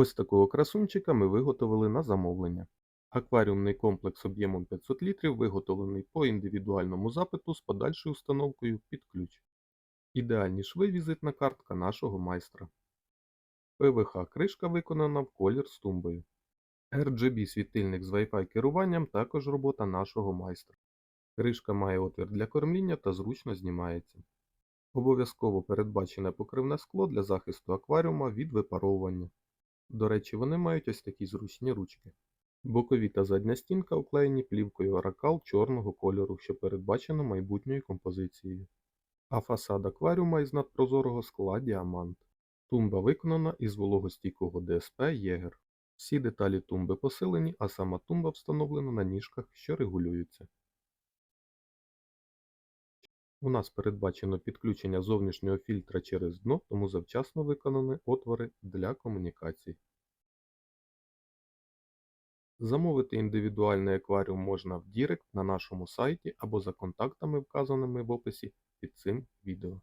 Ось такого красунчика ми виготовили на замовлення. Акваріумний комплекс об'ємом 500 літрів виготовлений по індивідуальному запиту з подальшою установкою під ключ. Ідеальні шви візитна картка нашого майстра. ПВХ кришка виконана в колір з тумбою. RGB світильник з Wi-Fi керуванням також робота нашого майстра. Кришка має отвір для кормління та зручно знімається. Обов'язково передбачене покривне скло для захисту акваріума від випаровування. До речі, вони мають ось такі зручні ручки. Бокові та задня стінка оклеєні плівкою Oracal чорного кольору, що передбачено майбутньою композицією. А фасад акваріума із надпрозорого скла діамант. Тумба виконана із вологостійкого ДСП Єгер. Всі деталі тумби посилені, а сама тумба встановлена на ніжках, що регулюються. У нас передбачено підключення зовнішнього фільтра через дно, тому завчасно виконані отвори для комунікацій. Замовити індивідуальний акваріум можна в Дірект на нашому сайті або за контактами, вказаними в описі під цим відео.